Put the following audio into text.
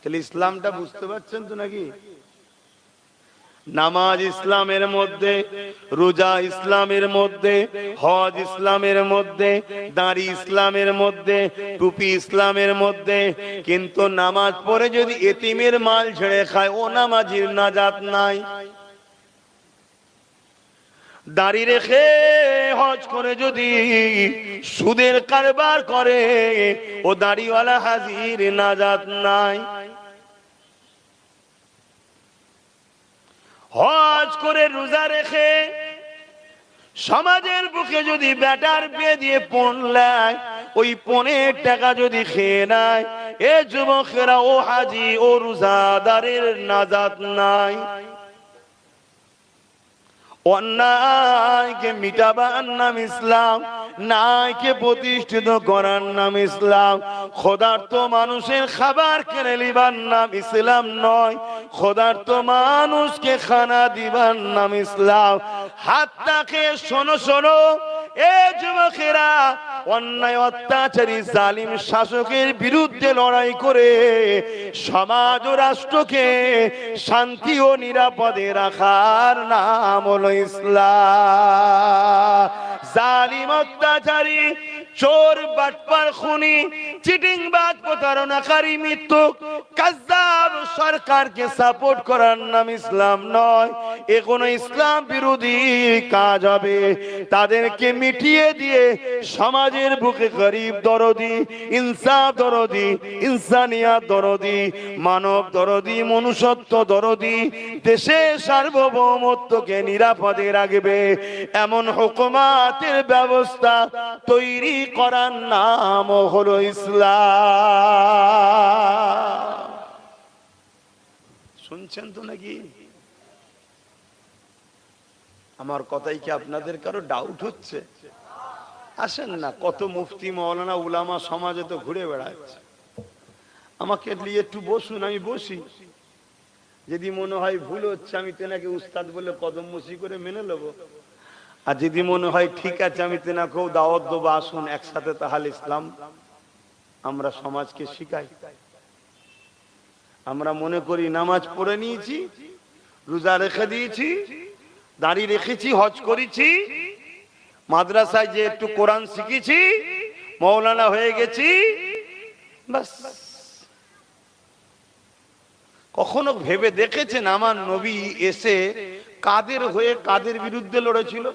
তাহলে ইসলামটা বুঝতে পারছেন তো নাকি? নামাজ ইসলামের মধ্যে, রোজা ইসলামের মধ্যে, হজ ইসলামের মধ্যে, দাঁড়ি ইসলামের মধ্যে, টুপি ইসলামের মধ্যে, কিন্তু নামাজ পড়ে যদি এতিমের মাল ছেড়ে খায়, ও নামাজির নাজাত নাই। দাড়ি রেখে হজ করে যদি সুদের কারবার করে, ও দাড়িওয়ালা হাজির নাজাত নাই। হজ করে রোজা রেখে সমাজের বুকে যদি ব্যাটার বিয়ে দিয়ে পণ নেয়, ওই পনেরো টাকা যদি খেয়ে নেয়, এ যুবকেরা, ও হাজি, ও রোজাদারের নাজাত নাই। অন্যায়কে মিটাবার নাম ইসলাম নাইকে প্রতিষ্ঠিত করার নাম ইসলাম। খোদার্থ মানুষের খাবার কেড়ে নিবার নাম ইসলাম নয় খোদার্থ মানুষকে খানা দিবার নাম ইসলাম। হাত হাতটাকে শোনো শোনো, এ অন্যায়, অত্যাচারী, জালিম শাসকের বিরুদ্ধে লড়াই করে সমাজ ও রাষ্ট্রকে শান্তি ও নিরাপদে রাখার নাম হলো ইসলাম। অত্যাচারী, চোর, বাটপার, খুনি চিটিং বাদ প্রতারণাকারী, মৃত্যু, কাজ্জাব সরকারকে সাপোর্ট করার নাম ইসলাম নয়। এ কোনো ইসলাম বিরোধী কাজ হবে। তাদেরকে মিটিয়ে দিয়ে সমাজের বুকে গরিব দরদি, ইনসাফ দরদি ইনসানিয়া দরদি, মানব দরদি, মনুষ্যত্ব দরদি দেশের সার্বভৌমত্বকে নিরাপদে রাখবে। এমন হুকুমাতের ব্যবস্থা তৈরি করার নাম হলো ইসলাম। শুনছেন তো নাকি? আমার কথাই কি আপনাদের কারও ডাউট হচ্ছে? আসেন না, কত মুফতি মৌলানা উলামা সমাজে তো ঘুরে বেড়াচ্ছে। আমাকে নিয়ে একটু বসুন, আমি বসি। যদি মনে হয় ভুল হচ্ছে, আমি তেনাকে উস্তাদ বলে কদম মসি করে মেনে নেব। আর যদি মনে হয় ঠিক আছে, আমি তেনাকেও দাওয়াত দেবো, আসুন, একসাথে তাহলে ইসলাম আমরা সমাজকে শিখাই। আমরা মনে করি নামাজ পড়ে নিয়েছি, রোজা রেখে দিয়েছি, দাড়ি রেখেছি, হজ করেছি, মাদ্রাসায় যে একটু কোরআন শিখেছি, মৌলানা হয়ে গেছি কখনো ভেবে দেখেছেন আমার নবী এসে কাদের হয়ে কাদের বিরুদ্ধে লড়েছিল?